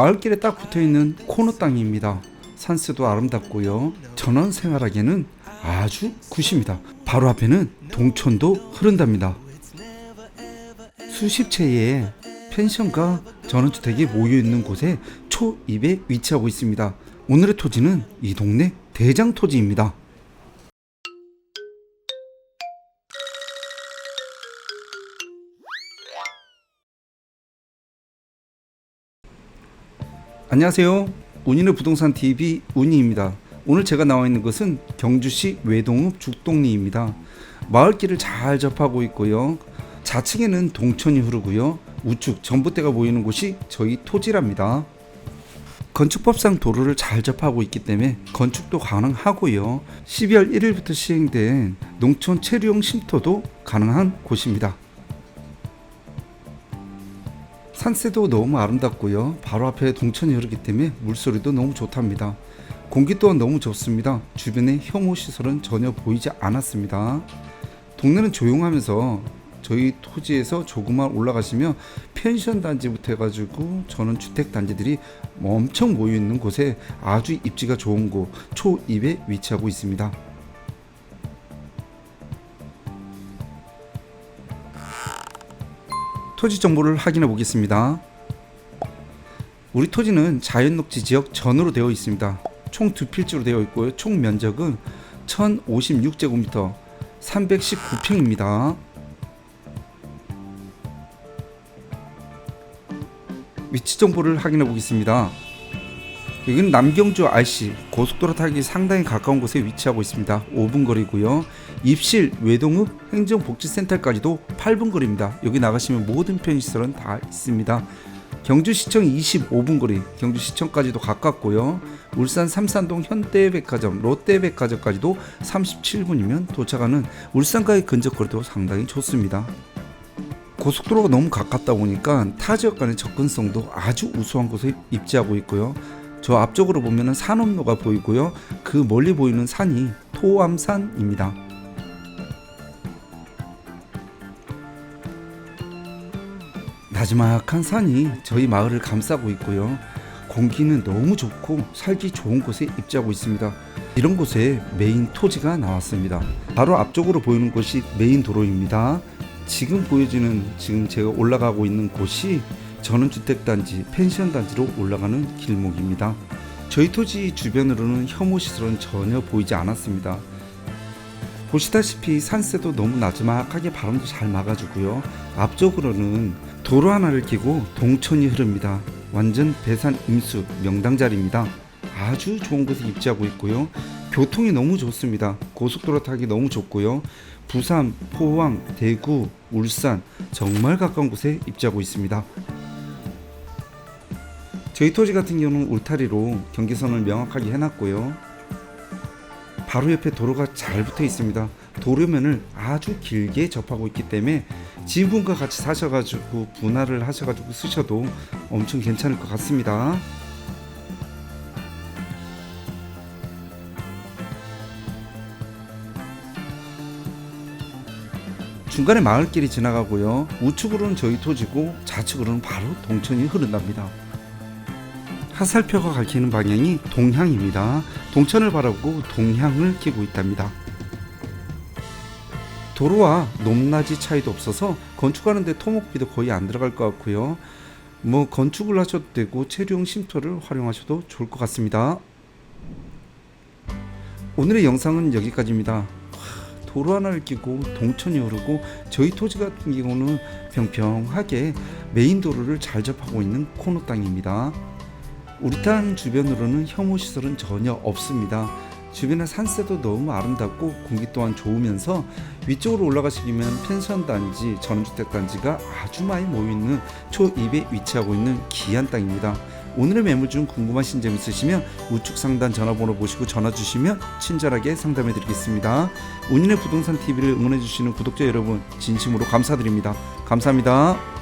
마을길에 딱 붙어있는 코너 땅입니다. 산세도 아름답고요. 전원 생활하기에는 아주 굿입니다. 바로 앞에는 동천도 흐른답니다. 수십 채의 펜션과 전원주택이 모여있는 곳에 초입에 위치하고 있습니다. 오늘의 토지는 이 동네 대장 토지입니다. 안녕하세요. 운인의 부동산 TV 운이입니다. 오늘 제가 나와 있는 것은 경주시 외동읍 죽동리입니다. 마을길을 잘 접하고 있고요. 좌측에는 동천이 흐르고요. 우측 전봇대가 보이는 곳이 저희 토지랍니다. 건축법상 도로를 잘 접하고 있기 때문에 건축도 가능하고요. 12월 1일부터 시행된 농촌 체류용 쉼터도 가능한 곳입니다. 산세도 너무 아름답고요. 바로 앞에 동천이 흐르기 때문에 물소리도 너무 좋답니다. 공기 또한 너무 좋습니다. 주변에 혐오 시설은 전혀 보이지 않았습니다. 동네는 조용하면서 저희 토지에서 조금만 올라가시면 펜션 단지부터 해가지고 저는 주택 단지들이 엄청 모여 있는 곳에 아주 입지가 좋은 곳 초입에 위치하고 있습니다. 토지 정보를 확인해 보겠습니다. 우리 토지는 자연 녹지 지역 전으로 되어 있습니다. 총 두 필지로 되어 있고요. 총 면적은 1056제곱미터 319평입니다. 위치 정보를 확인해 보겠습니다. 여기는 남경주 RC 고속도로 타기 상당히 가까운 곳에 위치하고 있습니다. 5분 거리고요. 입실 외동읍 행정복지센터까지도 8분 거리입니다. 여기 나가시면 모든 편의시설은 다 있습니다. 경주시청 25분 거리, 경주시청까지도 가깝고요. 울산 삼산동 현대백화점, 롯데백화점까지도 37분이면 도착하는 울산과의 근접 거리도 상당히 좋습니다. 고속도로가 너무 가깝다 보니까 타 지역 간의 접근성도 아주 우수한 곳에 입지하고 있고요. 저 앞쪽으로 보면은 산업로가 보이고요. 그 멀리 보이는 산이 토암산입니다. 나지막한 산이 저희 마을을 감싸고 있고요. 공기는 너무 좋고 살기 좋은 곳에 입지하고 있습니다. 이런 곳에 메인 토지가 나왔습니다. 바로 앞쪽으로 보이는 곳이 메인 도로입니다. 지금 보여지는 지금 제가 올라가고 있는 곳이 전원주택단지 펜션단지로 올라가는 길목입니다. 저희 토지 주변으로는 혐오 시설은 전혀 보이지 않았습니다. 보시다시피 산세도 너무 나지막하게 바람도 잘 막아주고요. 앞쪽으로는 도로 하나를 끼고 동천이 흐릅니다. 완전 배산 임수 명당 자리입니다. 아주 좋은 곳에 입지하고 있고요. 교통이 너무 좋습니다. 고속도로 타기 너무 좋고요. 부산, 포항, 대구, 울산 정말 가까운 곳에 입지하고 있습니다. 저희 토지 같은 경우는 울타리로 경계선을 명확하게 해놨고요. 바로 옆에 도로가 잘 붙어 있습니다. 도로면을 아주 길게 접하고 있기 때문에 지분과 같이 사셔가지고 분할을 하셔가지고 쓰셔도 엄청 괜찮을 것 같습니다. 중간에 마을길이 지나가고요. 우측으로는 저희 토지고 좌측으로는 바로 동천이 흐른답니다. 화살표가 가리키는 방향이 동향입니다. 동천을 바라보고 동향을 끼고 있답니다. 도로와 높낮이 차이도 없어서 건축하는데 토목비도 거의 안 들어갈 것 같고요. 뭐 건축을 하셔도 되고 체류용 쉼터를 활용하셔도 좋을 것 같습니다. 오늘의 영상은 여기까지입니다. 와, 도로 하나를 끼고 동천이 흐르고 저희 토지 같은 경우는 평평하게 메인 도로를 잘 접하고 있는 코너 땅입니다. 우리 땅 주변으로는 혐오 시설은 전혀 없습니다. 주변의 산세도 너무 아름답고 공기 또한 좋으면서 위쪽으로 올라가시면 펜션 단지, 전원주택 단지가 아주 많이 모여 있는 초입에 위치하고 있는 귀한 땅입니다. 오늘의 매물 중 궁금하신 점 있으시면 우측 상단 전화번호 보시고 전화 주시면 친절하게 상담해 드리겠습니다. 운인의 부동산 TV를 응원해 주시는 구독자 여러분 진심으로 감사드립니다. 감사합니다.